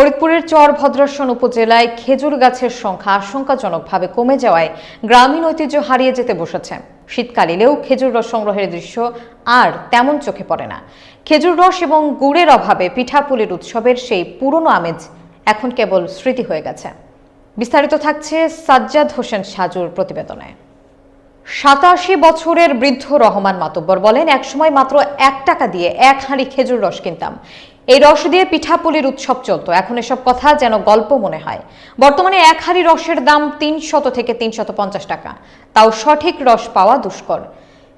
ফরিদপুরের চর ভদ্রাসন উপজেলায় খেজুর গাছের সংখ্যা আশঙ্কাজনকভাবে কমে যাওয়ায় গ্রামীণ ঐতিহ্য হারিয়ে যেতে বসেছে। শীতকাল এলেও খেজুর রস সংগ্রহের দৃশ্য আর তেমন চোখে পড়ে না। খেজুর রস এবং গুড়ের অভাবে পিঠাপুলির উৎসবের সেই পুরনো আমেজ এখন কেবল স্মৃতি হয়ে গেছে। বিস্তারিত থাকছে সাজ্জাদ হোসেন সাজুর প্রতিবেদনে। সাতাশি বছরের বৃদ্ধ রহমান মাতব্বর বলেন, একসময় মাত্র এক টাকা দিয়ে এক হাঁড়ি খেজুর রস কিনতাম। এই রস দিয়ে পিঠাপুলির উৎসব চলতো। এখন এসব কথা যেন গল্প মনে হয়। বর্তমানে এক হাঁড়ি রসের দাম তিনশত থেকে তিনশত পঞ্চাশ টাকা। তাও সঠিক রস পাওয়া দুষ্কর।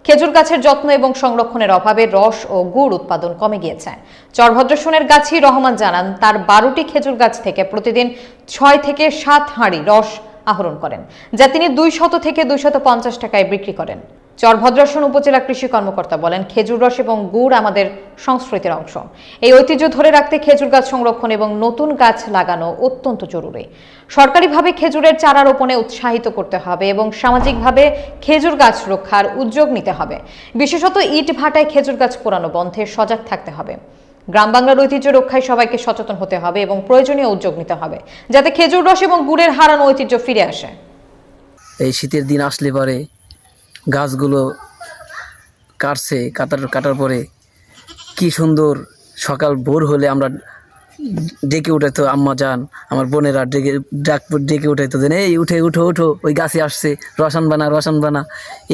খেজুর গাছের যত্ন এবং সংরক্ষণের অভাবে রস ও গুড় উৎপাদন কমে গিয়েছে। চরভদ্রসনের গাছি রহমান জানান, তার বারোটি খেজুর গাছ থেকে প্রতিদিন ছয় থেকে সাত হাঁড়ি রস আহরণ করেন, যা তিনি দুই শত থেকে দুইশত পঞ্চাশ টাকায় বিক্রি করেন। চরভদ্রাসন উপজেলা কৃষি কর্মকর্তা বলেন, খেজুর রস এবং গুড় আমাদের সংস্কৃতির অংশ। এই ঐতিহ্য ধরে রাখতে খেজুর গাছ সংরক্ষণ এবং নতুন গাছ লাগানো অত্যন্ত জরুরি। সরকারিভাবে খেজুরের চারা রোপণে উৎসাহিত করতে হবে এবং সামাজিকভাবে খেজুর গাছ রক্ষার উদ্যোগ নিতে হবে। বিশেষত ইট ভাটায় খেজুর গাছ পোড়ানো বন্ধে সজাগ থাকতে হবে। গ্রাম বাংলার ঐতিহ্য রক্ষায় সবাইকে সচেতন হতে হবে এবং প্রয়োজনীয় উদ্যোগ নিতে হবে, যাতে খেজুর রস এবং গুড়ের হারানো ঐতিহ্য ফিরে আসে। এই শীতের দিন আসলে পরে গাছগুলো কাটছে, কাটার কাটার পরে কি সুন্দর সকাল ভোর হলে আমরা ডেকে উঠাইতো আম্মা যান, আমার বোনেরা ডেকে, ডাক, ডেকে উঠাইতো দেন এই উঠে, উঠো উঠো, ওই গাছে আসছে, রসান বানা রসান বানা।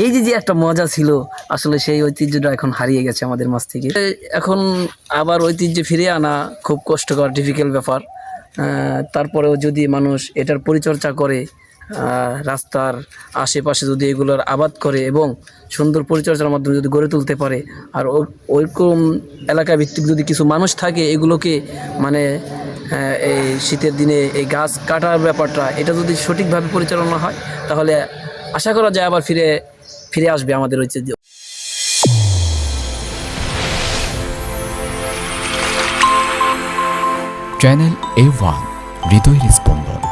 এই যে যে একটা মজা ছিল, আসলে সেই ঐতিহ্যটা এখন হারিয়ে গেছে আমাদের মাছ থেকে। এখন আবার ঐতিহ্য ফিরে আনা খুব কষ্টকর ডিফিকাল্ট ব্যাপার। তারপরেও যদি মানুষ এটার পরিচর্যা করে রাস্তার আশেপাশে যদি এগুলোর আবাদ করে এবং সুন্দর পরিচর্যার মাধ্যমে যদি গড়ে তুলতে পারে, আর ওইরকম এলাকা ভিত্তিক যদি কিছু মানুষ থাকে এগুলোকে মানে এই শীতের দিনে এই গাছ কাটার ব্যাপারটা, এটা যদি সঠিকভাবে পরিচালনা হয়, তাহলে আশা করা যায় আবার ফিরে ফিরে আসবে আমাদের ঐতিহ্য। চ্যানেল এ ওয়ান, হৃদয়ের স্পন্দন।